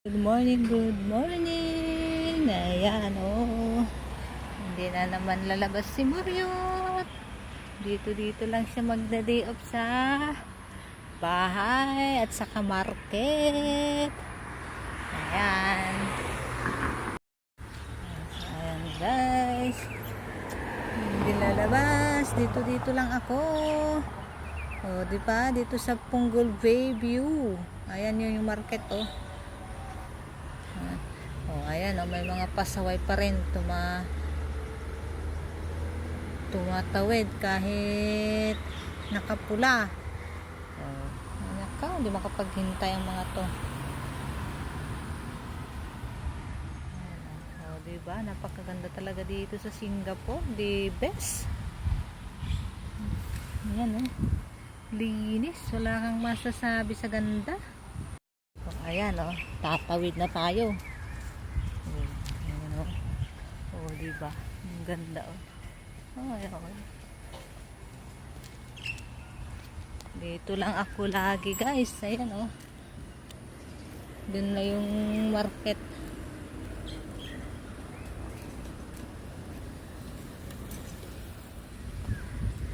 Good morning, good morning. Ayan, oh. Hindi na naman lalabas si Muryot. Dito, dito lang siya magda-day off sa bahay at sa market. Ayan. Ayan, guys. Hindi lalabas. Dito, dito lang ako. Oh, di ba? Dito sa Punggol Bay View. Ayan yun yung market, oh. Oh, ayan oh, may mga pasaway pa rin tuma tumatawid kahit nakapula. Oh, naka, hindi makapaghintay ang mga to. Ayan, oh, di ba? Napakaganda talaga dito sa Singapore. The best. Ayan oh. Linis. Wala kang masasabi sa ganda. Oh, ayan oh. Tatawid na tayo. Oh, ayan o. Oh, diba? Ang ganda o. Oh, ayan o. Dito lang ako lagi guys. Ayan o. Doon na yung market.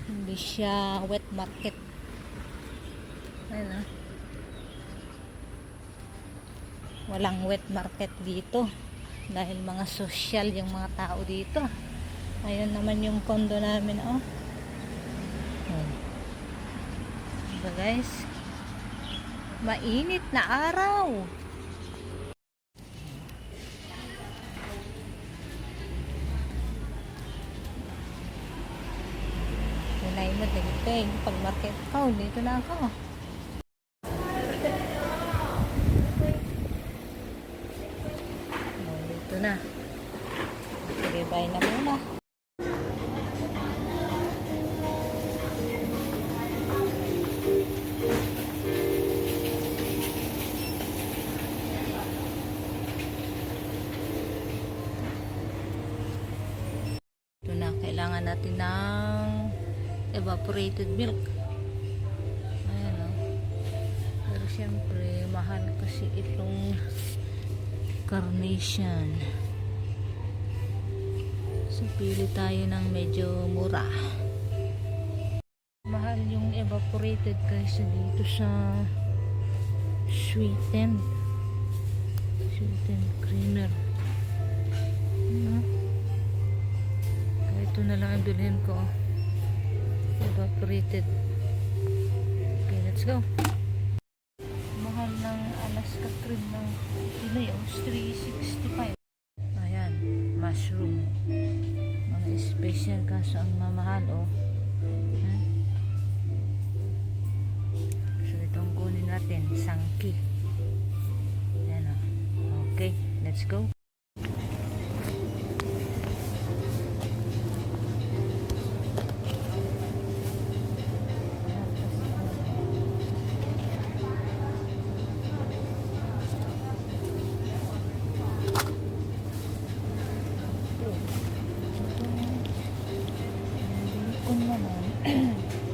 Hindi siya wet market. Ayan o. Walang wet market dito dahil mga social yung mga tao dito ayun naman yung kondo namin oh hmm. diba guys mainit na araw Tunay mo dito eh. Pag market ko, dito na ako. Oh, dito na. Sige, bye na muna. Ito na, kailangan natin ng evaporated milk. Ayan o. Pero syempre, mahal kasi itong carnation. So, pili tayo ng medyo mura. Mahal yung evaporated kaysa dito sa sweetened. Sweetened creamer. Ano? Kaya ito na lang ang bilhin ko. Evaporated. Okay, let's go. Mahal ng Alaska cream ng Pinoy. Oh, 365. Mga special kaso ang mamahal, oh. Hmm? So, itong kunin natin, sangki. Ayan, oh. Okay, let's go. こんなの。